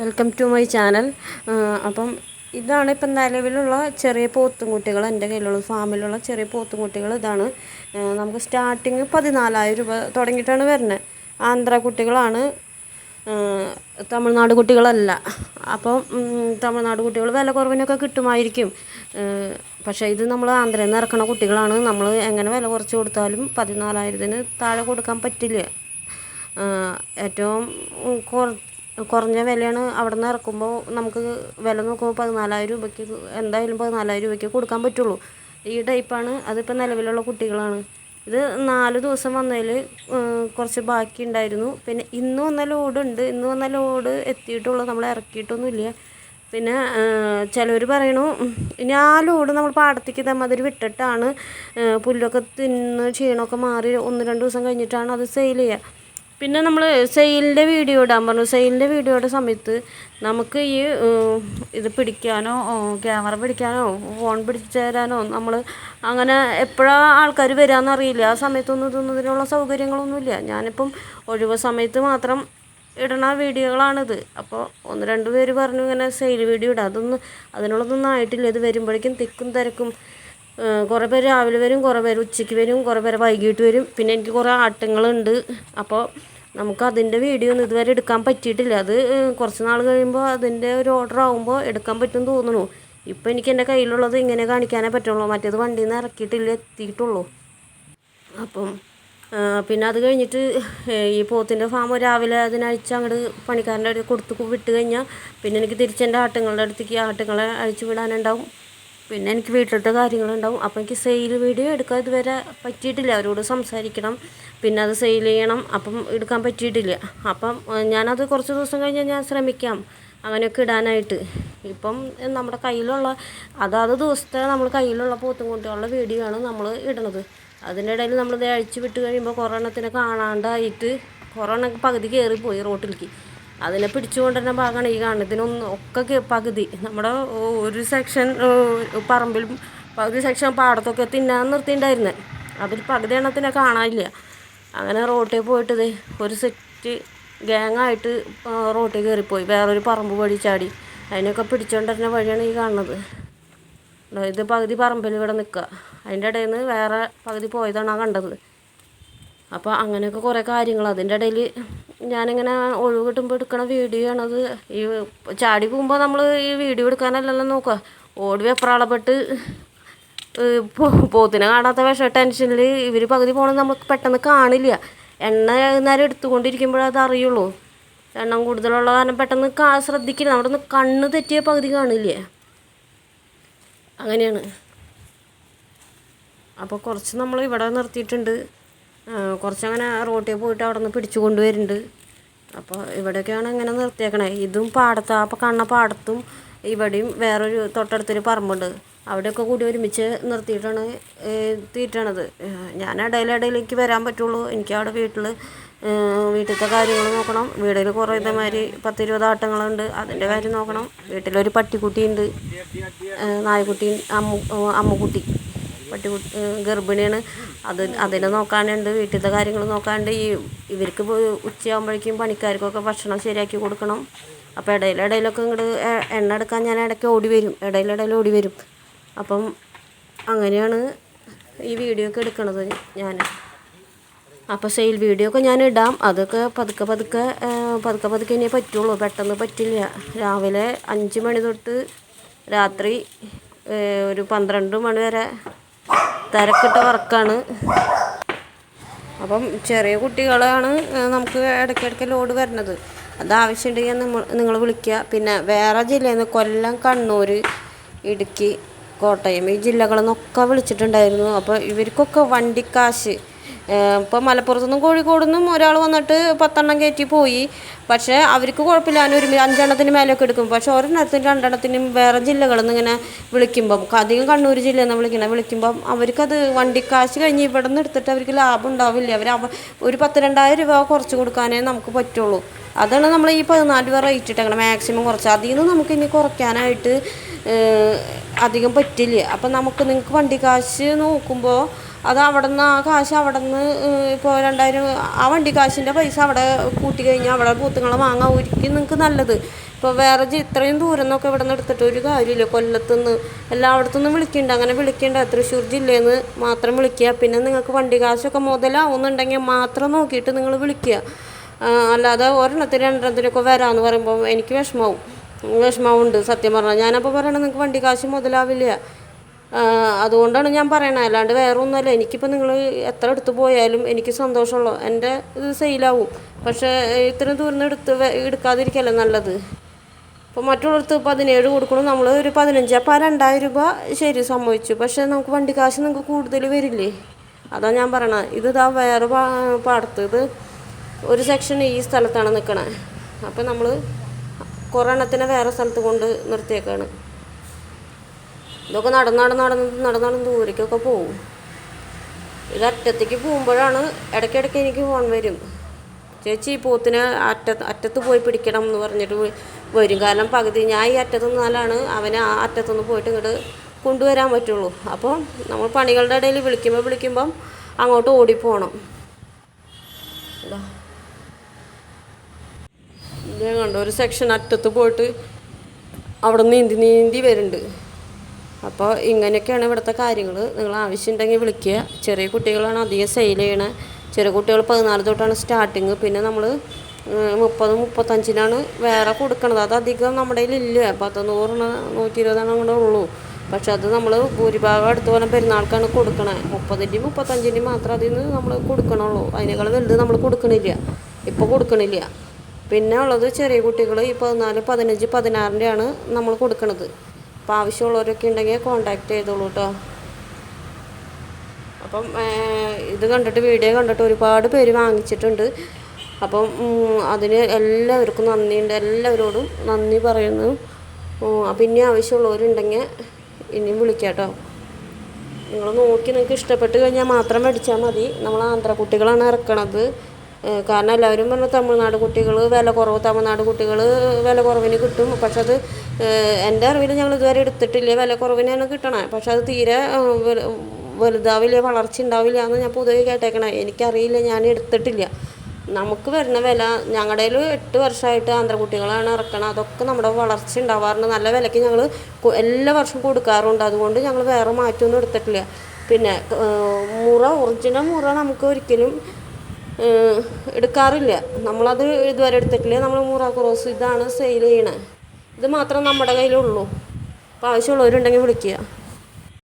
Welcome to my channel. അപ്പം ഇതാണ് ഇപ്പം നിലവിലുള്ള ചെറിയ പോത്തുംകുട്ടികൾ എന്റെ കയ്യിലുള്ള ഫാമിലുള്ള ചെറിയ പോത്തുംകുട്ടികൾ ഇതാണ്. ആ, നമുക്ക് സ്റ്റാർട്ടിങ് പതിനാലായിരം രൂപ തുടങ്ങിയിട്ടാണ് വരുന്നത്. ആന്ധ്ര കുട്ടികളാണ്. തമിഴ്നാട് കുട്ടികളല്ല. അപ്പം തമിഴ്നാട് കുട്ടികൾ വില കുറവിനൊക്കെ കിട്ടുമായിരിക്കും. പക്ഷേ ഇത് നമ്മൾ ആന്ധ്രയിൽ നിന്ന് ഇറക്കണ കുട്ടികളാണ്. നമ്മൾ എങ്ങനെ വില കുറച്ച് കൊടുത്താലും പതിനാലായിരത്തിന് താഴെ കൊടുക്കാൻ പറ്റില്ല. ഏറ്റവും ഉം, കുറ കുറഞ്ഞ വിലയാണ് അവിടെ നിന്ന് ഇറക്കുമ്പോൾ നമുക്ക് വില നോക്കുമ്പോൾ പതിനാലായിരം രൂപയ്ക്ക് എന്തായാലും പതിനാലായിരം രൂപയ്ക്ക് കൊടുക്കാൻ പറ്റുള്ളൂ. ഈ ടൈപ്പാണ്. അതിപ്പോൾ നിലവിലുള്ള കുട്ടികളാണ്. ഇത് നാല് ദിവസം വന്നതിൽ കുറച്ച് ബാക്കി ഉണ്ടായിരുന്നു. പിന്നെ ഇന്ന് വന്ന ലോഡുണ്ട് ഇന്ന് വന്ന ലോഡ് എത്തിയിട്ടുള്ളൂ. നമ്മൾ ഇറക്കിയിട്ടൊന്നുമില്ല പിന്നെ ചിലവർ പറയണു ഇനി ആ ലോഡ് നമ്മൾ പാടത്തേക്ക് ഇതേമാതിരി വിട്ടിട്ടാണ് പുല്ലൊക്കെ തിന്ന് ക്ഷീണമൊക്കെ മാറി ഒന്ന് രണ്ട് ദിവസം കഴിഞ്ഞിട്ടാണ് അത് സെയിൽ ചെയ്യുക. പിന്നെ നമ്മൾ സെയിലിന്റെ വീഡിയോ ഇടാൻ പറഞ്ഞു. സെയിലിന്റെ വീഡിയോയുടെ സമയത്ത് നമുക്ക് ഈ ഇത് പിടിക്കാനോ ക്യാമറ പിടിക്കാനോ ഫോൺ പിടിച്ചു തരാനോ നമ്മൾ അങ്ങനെ എപ്പോഴാണ് ആൾക്കാർ വരാമെന്ന് അറിയില്ല. ആ സമയത്തൊന്നും ഇതൊന്നതിനുള്ള സൗകര്യങ്ങളൊന്നുമില്ല. ഞാനിപ്പം ഒഴിവ് സമയത്ത് മാത്രം ഇടണ വീഡിയോകളാണിത്. അപ്പോൾ ഒന്ന് രണ്ട് പേര് പറഞ്ഞു ഇങ്ങനെ സെയിൽ വീഡിയോ ഇടാം. അതൊന്നും അതിനുള്ളതൊന്നും ആയിട്ടില്ല. ഇത് വരുമ്പോഴേക്കും തിക്കും തിരക്കും. കുറേ പേര് രാവിലെ വരും കുറേ പേര് ഉച്ചയ്ക്ക് വരും കുറേ പേര് വൈകിട്ട് വരും. പിന്നെ എനിക്ക് കുറേ ആട്ടങ്ങളുണ്ട്. അപ്പോൾ നമുക്ക് അതിന്റെ വീഡിയോ ഒന്നും ഇതുവരെ എടുക്കാൻ പറ്റിയിട്ടില്ല. അത് കുറച്ച് നാൾ കഴിയുമ്പോൾ അതിന്റെ ഒരു ഓർഡർ ആകുമ്പോൾ എടുക്കാൻ പറ്റും തോന്നുന്നു. ഇപ്പോൾ എനിക്ക് എന്റെ കയ്യിലുള്ളത് ഇങ്ങനെ കാണിക്കാനേ പറ്റുള്ളൂ. മറ്റേത് വണ്ടിയിൽ നിന്ന് ഇറക്കിയിട്ടില്ല എത്തിയിട്ടുള്ളൂ. അപ്പം പിന്നെ അത് കഴിഞ്ഞിട്ട് ഈ പോത്തിന്റെ ഫാം രാവിലെ അതിനഴിച്ച് അങ്ങോട്ട് പണിക്കാരന്റെ അടുത്ത് കൊടുത്ത് വിട്ട് കഴിഞ്ഞാൽ പിന്നെ എനിക്ക് തിരിച്ച് എന്റെ ആട്ടുങ്ങളുടെ അടുത്തേക്ക് ആട്ടുങ്ങളെ അഴിച്ചു വിടാനുണ്ടാവും. പിന്നെ എനിക്ക് വീട്ടിലത്തെ കാര്യങ്ങളുണ്ടാവും. അപ്പോൾ എനിക്ക് സെയിൽ വീഡിയോ എടുക്കാൻ ഇതുവരെ പറ്റിയിട്ടില്ല. അവരോട് സംസാരിക്കണം. പിന്നെ അത് സെയിൽ ചെയ്യണം. അപ്പം എടുക്കാൻ പറ്റിയിട്ടില്ല. അപ്പം ഞാനത് കുറച്ച് ദിവസം കഴിഞ്ഞാൽ ഞാൻ ശ്രമിക്കാം. അങ്ങനെയൊക്കെ ഇടാനായിട്ട്. ഇപ്പം നമ്മുടെ കയ്യിലുള്ള അതാത് ദിവസത്തെ നമ്മൾ കയ്യിലുള്ള പോത്തും കൂട്ടിയുള്ള വീഡിയോ ആണ് നമ്മൾ ഇടണത്. അതിന്റെ ഇടയിൽ നമ്മൾ ഇത് അഴിച്ചു വിട്ട് കഴിയുമ്പോൾ കൊറോണത്തിനെ കാണാണ്ടായിട്ട് കൊറോണ പകുതി കയറിപ്പോയി റോട്ടിലേക്ക്. അതിനെ പിടിച്ചുകൊണ്ടിരുന്ന ഭാഗമാണ് ഈ കാണുന്നത് ഇതിനൊന്നും ഒക്കെ പകുതി. നമ്മുടെ ഒരു സെക്ഷൻ പറമ്പിലും പകുതി സെക്ഷൻ പാടത്തൊക്കെ തിന്നാൻ നിർത്തിയിട്ടുണ്ടായിരുന്നത് അതിൽ പകുതി എണ്ണത്തിനെ കാണാനില്ല. അങ്ങനെ റോട്ടിൽ പോയിട്ടത് ഒരു സെറ്റ് ഗ്യാങ്ങായിട്ട് റോട്ടിൽ കയറിപ്പോയി വേറൊരു പറമ്പ് വഴി ചാടി. അതിനൊക്കെ പിടിച്ചുകൊണ്ടിരുന്ന വഴിയാണ് ഈ കാണുന്നത്. ഇത് പകുതി പറമ്പിൽ ഇവിടെ നിൽക്കുക. അതിന്റെ ഇടയിൽ നിന്ന് വേറെ പകുതി പോയതാണ് ആ കണ്ടത്. അപ്പോൾ അങ്ങനെയൊക്കെ കുറേ കാര്യങ്ങൾ. അതിന്റെ ഇടയിൽ ഞാനിങ്ങനെ ഒഴിവ് കിട്ടുമ്പോൾ എടുക്കണ വീഡിയോ ആണത് ഈ ചാടി പോകുമ്പോൾ നമ്മൾ ഈ വീഡിയോ എടുക്കാനല്ലല്ലോ നോക്കുക ഓടി വെപ്രാളപ്പെട്ട് പോത്തിനെ കാണാത്ത വിഷ ടെൻഷനിൽ ഇവർ പകുതി പോകണത് നമുക്ക് പെട്ടെന്ന് കാണില്ല. എണ്ണ നേരം എടുത്തുകൊണ്ടിരിക്കുമ്പോഴേ അത് അറിയുള്ളൂ. എണ്ണം കൂടുതലുള്ള കാരണം പെട്ടെന്ന് കാ ശ്രദ്ധിക്കില്ല. നമ്മുടെ കണ്ണ് തെറ്റിയ പകുതി കാണില്ലേ? അങ്ങനെയാണ്. അപ്പോൾ കുറച്ച് നമ്മൾ ഇവിടെ നിർത്തിയിട്ടുണ്ട്. കുറച്ചങ്ങനെ റോട്ടിൽ പോയിട്ട് അവിടെ നിന്ന് പിടിച്ചു കൊണ്ടുവരുന്നുണ്ട്. അപ്പോൾ ഇവിടെയൊക്കെയാണ് ഇങ്ങനെ നിർത്തിയേക്കണേ. ഇതും പാടത്ത് അപ്പോൾ കണ്ണ പാടത്തും ഇവിടെയും വേറൊരു തൊട്ടടുത്തൊരു പറമ്പുണ്ട്. അവിടെയൊക്കെ കൂടി ഒരുമിച്ച് നിർത്തിയിട്ടാണ് തീറ്റണത്. ഞാൻ ഇടയിലിടയിലേക്ക് വരാൻ പറ്റുള്ളൂ. എനിക്ക് അവിടെ വീട്ടിൽ വീട്ടിലത്തെ കാര്യങ്ങൾ നോക്കണം. വീട്ടിൽ കുറേ ഇതേമാതിരി പത്തിരുപത് ആട്ടങ്ങളുണ്ട്. അതിന്റെ കാര്യം നോക്കണം. വീട്ടിലൊരു പട്ടിക്കുട്ടിയുണ്ട്. നായ്ക്കുട്ടി അമ്മു അമ്മുക്കുട്ടി. ഏഹ് ഗർഭിണിയാണ്. അത് അതിനെ നോക്കാനുണ്ട് വീട്ടിലത്തെ കാര്യങ്ങൾ നോക്കാനുണ്ട് ഈ ഇവർക്ക് ഉച്ചയാകുമ്പോഴേക്കും പണിക്കാർക്കൊക്കെ ഭക്ഷണം ശരിയാക്കി കൊടുക്കണം. അപ്പോൾ ഇടയിലിടയിലൊക്കെ ഇങ്ങോട്ട് എണ്ണ എടുക്കാൻ ഞാൻ ഇടയ്ക്ക് ഓടി വരും. ഇടയിലിടയിൽ ഓടി വരും. അപ്പം അങ്ങനെയാണ് ഈ വീഡിയോ ഒക്കെ എടുക്കണത് ഞാൻ. അപ്പോൾ സെയിൽ വീഡിയോ ഒക്കെ ഞാൻ ഇടാം. അതൊക്കെ പതുക്കെ പതുക്കെ പതുക്കെ പതുക്കെ ഇനിയേ പറ്റുള്ളൂ. പെട്ടെന്ന് പറ്റില്ല. രാവിലെ അഞ്ച് മണി തൊട്ട് രാത്രി ഒരു പന്ത്രണ്ട് മണി വരെ തിരക്കിട്ട വർക്കാണ്. അപ്പം ചെറിയ കുട്ടികളാണ് നമുക്ക് ഇടയ്ക്കിടയ്ക്ക് ലോഡ് വരുന്നത്. അത് ആവശ്യമുണ്ടെങ്കിൽ നമ്മൾ നിങ്ങൾ വിളിക്കുക. പിന്നെ വേറെ ജില്ലയിൽ നിന്ന് കൊല്ലം കണ്ണൂർ ഇടുക്കി കോട്ടയം ഈ ജില്ലകളിൽ നിന്നൊക്കെ വിളിച്ചിട്ടുണ്ടായിരുന്നു. അപ്പോൾ ഇവർക്കൊക്കെ വണ്ടിക്കാശ് ഇപ്പോൾ മലപ്പുറത്തുനിന്നും കോഴിക്കോട് നിന്നും ഒരാൾ വന്നിട്ട് പത്തെണ്ണം കയറ്റി പോയി. പക്ഷേ അവർക്ക് കുഴപ്പമില്ല. ഞാൻ ഒരു അഞ്ചെണ്ണത്തിന് മേലെയൊക്കെ എടുക്കും. പക്ഷേ ഒരെണ്ണത്തിനും രണ്ടെണ്ണത്തിനും വേറെ ജില്ലകളിൽ നിന്ന് ഇങ്ങനെ വിളിക്കുമ്പം അധികം കണ്ണൂർ ജില്ലയിൽ നിന്ന് വിളിക്കണം വിളിക്കുമ്പം അവർക്കത് വണ്ടിക്കാശ് കഴിഞ്ഞ് ഇവിടെ നിന്ന് എടുത്തിട്ട് അവർക്ക് ലാഭം ഉണ്ടാവില്ല. അവർ ഒരു പത്ത് രണ്ടായിരം രൂപ കുറച്ച് കൊടുക്കാനേ നമുക്ക് പറ്റുള്ളൂ. അതാണ് നമ്മൾ ഈ പതിനാല് രൂപ റേറ്റ് ഇട്ടേക്കണം മാക്സിമം കുറച്ച്. അതിൽ നിന്ന് നമുക്ക് ഇനി കുറയ്ക്കാനായിട്ട് അധികം പറ്റില്ല. അപ്പം നമുക്ക് നിങ്ങൾക്ക് വണ്ടി കാശ് നോക്കുമ്പോൾ അത് അവിടെ നിന്ന് ആ കാശ് അവിടെ നിന്ന് ഇപ്പോൾ രണ്ടായിരം ആ വണ്ടി കാശിന്റെ പൈസ അവിടെ കൂട്ടി കഴിഞ്ഞാൽ അവിടെ പൂത്തുങ്ങളെ വാങ്ങാൻ ഒരിക്കലും നിങ്ങൾക്ക് നല്ലത്. ഇപ്പോൾ വേറെ ഇത്രയും ദൂരം നിന്നൊക്കെ ഇവിടെ നിന്ന് എടുത്തിട്ട് ഒരു കാര്യമില്ല കൊല്ലത്തുനിന്ന് എല്ലായിടത്തുനിന്നും വിളിക്കുന്നുണ്ട് അങ്ങനെ വിളിക്കേണ്ട. തൃശ്ശൂർ ജില്ലയിൽ നിന്ന് മാത്രം വിളിക്കുക. പിന്നെ നിങ്ങൾക്ക് വണ്ടി കാശൊക്കെ മുതലാവുന്നുണ്ടെങ്കിൽ മാത്രം നോക്കിയിട്ട് നിങ്ങൾ വിളിക്കുക. അല്ലാതെ ഒരെണ്ണത്തിന് രണ്ടെണ്ണത്തിനൊക്കെ വരാമെന്ന് പറയുമ്പോൾ എനിക്ക് വിഷമാവും. വിഷമാവുണ്ട്. സത്യം പറഞ്ഞാൽ ഞാനപ്പോൾ പറയണത് നിങ്ങൾക്ക് വണ്ടി കാശ് മുതലാവില്ല. അതുകൊണ്ടാണ് ഞാൻ പറയണത്. അല്ലാണ്ട് വേറെ ഒന്നുമല്ല എനിക്കിപ്പോൾ നിങ്ങൾ എത്ര എടുത്ത് പോയാലും എനിക്ക് സന്തോഷമുള്ളൂ എന്റെ ഇത് സെയിലാവും. പക്ഷേ ഇത്രയും ദൂരം എടുത്ത് എടുക്കാതിരിക്കല്ലേ നല്ലത്? ഇപ്പോൾ മറ്റുള്ളവർക്ക് പതിനേഴ് കൊടുക്കണം. നമ്മൾ ഒരു പതിനഞ്ച്. അപ്പോൾ ആ രണ്ടായിരം രൂപ ശരി സംഭവിച്ചു പക്ഷേ നമുക്ക് വണ്ടി കാശ് നിങ്ങൾക്ക് കൂടുതൽ വരില്ലേ? അതാ ഞാൻ പറയണത്. ഇത് ഇതാ വേറെ പാടത്ത്. ഇത് ഒരു സെക്ഷൻ ഈ സ്ഥലത്താണ് നിൽക്കണത് അപ്പോൾ നമ്മൾ കുറേ എണ്ണത്തിനെ വേറെ സ്ഥലത്ത് കൊണ്ട് നിർത്തിയേക്കാണ്. ഇതൊക്കെ നടന്ന് നടന്ന് നടന്ന് നടന്ന് നടന്ന് ദൂരേക്കൊക്കെ പോവും. ഇത് അറ്റത്തേക്ക് പോകുമ്പോഴാണ് ഇടയ്ക്കിടയ്ക്ക് എനിക്ക് ഫോൺ വരും. ചേച്ചി ഈ പോത്തിനെ അറ്റ അറ്റത്ത് പോയി പിടിക്കണം എന്ന് പറഞ്ഞിട്ട് വരും. കാരണം പകുതി ഞാൻ ഈ അറ്റത്ത് നിന്നാലാണ് അവനെ ആ അറ്റത്തുനിന്ന് പോയിട്ട് ഇങ്ങോട്ട് കൊണ്ടുവരാൻ പറ്റുള്ളൂ. അപ്പോൾ നമ്മൾ പണികളുടെ ഇടയിൽ വിളിക്കുമ്പോൾ വിളിക്കുമ്പം അങ്ങോട്ട് ഓടിപ്പോണം. ഇതേ. കണ്ടോ? ഒരു സെക്ഷൻ അറ്റത്ത് പോയിട്ട് അവിടെ നീന്തി നീന്തി വരുന്നുണ്ട്. അപ്പോൾ ഇങ്ങനെയൊക്കെയാണ് ഇവിടുത്തെ കാര്യങ്ങൾ നിങ്ങൾ ആവശ്യമുണ്ടെങ്കിൽ വിളിക്കുക. ചെറിയ കുട്ടികളാണ് അധികം സെയിൽ ചെയ്യണത് ചെറിയ കുട്ടികൾ പതിനാല് തൊട്ടാണ് സ്റ്റാർട്ടിങ് പിന്നെ നമ്മൾ മുപ്പത് മുപ്പത്തഞ്ചിനാണ് വേറെ കൊടുക്കണത്. അത് അധികം നമ്മുടെ കയ്യിലില്ല. പത്ത് നൂറെണ്ണ നൂറ്റി ഇരുപതെണ്ണം കൂടെ ഉള്ളൂ. പക്ഷെ അത് നമ്മൾ ഭൂരിഭാഗം അടുത്ത പോലെ പെരുന്നാൾക്കാണ് കൊടുക്കണേ. മുപ്പതിന്റെയും മുപ്പത്തഞ്ചിന്റെയും മാത്രം അതിൽ നിന്ന് നമ്മൾ കൊടുക്കണുള്ളൂ. അതിനേക്കാൾ വലുത് നമ്മൾ കൊടുക്കണില്ല. ഇപ്പോൾ കൊടുക്കണില്ല. പിന്നെ ഉള്ളത് ചെറിയ കുട്ടികൾ ഈ പതിനാല് പതിനഞ്ച് പതിനാറിന്റെയാണ് നമ്മൾ കൊടുക്കണത്. അപ്പോൾ ആവശ്യമുള്ളവരൊക്കെ ഉണ്ടെങ്കിൽ കോണ്ടാക്ട് ചെയ്തോളൂ കേട്ടോ അപ്പം ഇത് കണ്ടിട്ട് വീഡിയോ കണ്ടിട്ട് ഒരുപാട് പേര് വാങ്ങിച്ചിട്ടുണ്ട്. അപ്പം അതിന് എല്ലാവർക്കും നന്ദിയുണ്ട്. എല്ലാവരോടും നന്ദി പറയുന്നു. അപ്പം ഇനി ആവശ്യമുള്ളവരുണ്ടെങ്കിൽ ഇനിയും വിളിക്കാം കേട്ടോ നിങ്ങൾ നോക്കി നിങ്ങൾക്ക് ഇഷ്ടപ്പെട്ട് കഴിഞ്ഞാൽ മാത്രം മേടിച്ചാൽ മതി. നമ്മൾ ആന്ധ്ര കുട്ടികളാണ് ഇറക്കണത്. കാരണം എല്ലാവരും പറഞ്ഞു തമിഴ്നാട് കുട്ടികൾ വില കുറവ് തമിഴ്നാട് കുട്ടികൾ വില കുറവിന് കിട്ടും. പക്ഷെ അത് എന്റെ അറിവിൽ ഞങ്ങൾ ഇതുവരെ എടുത്തിട്ടില്ല വില കുറവിനാണ് കിട്ടണേ. പക്ഷെ അത് തീരെ വലുതാവില്ല വളർച്ച ഉണ്ടാവില്ല എന്ന് ഞാൻ പൊതുവെ കേട്ടേക്കണേ. എനിക്കറിയില്ല ഞാൻ എടുത്തിട്ടില്ല. നമുക്ക് വരുന്ന വില ഞങ്ങളുടെ എട്ട് വർഷമായിട്ട് ആന്ധ്ര കുട്ടികളാണ് ഇറക്കണത് അതൊക്കെ നമ്മുടെ വളർച്ച ഉണ്ടാവാറുണ്ട്. നല്ല വിലയ്ക്ക് ഞങ്ങൾ എല്ലാ വർഷവും കൊടുക്കാറുണ്ട്. അതുകൊണ്ട് ഞങ്ങൾ വേറെ മാറ്റമൊന്നും എടുത്തിട്ടില്ല. പിന്നെ മുറ ഒറിജിനൽ മുറ നമുക്ക് ഒരിക്കലും എടുക്കാറില്ല. നമ്മളത് ഇതുവരെ എടുത്തിട്ടില്ല. നമ്മൾ മുറ ക്രോസ് ഇതാണ് സെയിൽ ചെയ്യണത് ഇത് മാത്രം നമ്മുടെ കയ്യിലുള്ളൂ. അപ്പോൾ ആവശ്യമുള്ളവരുണ്ടെങ്കിൽ വിളിക്കുക.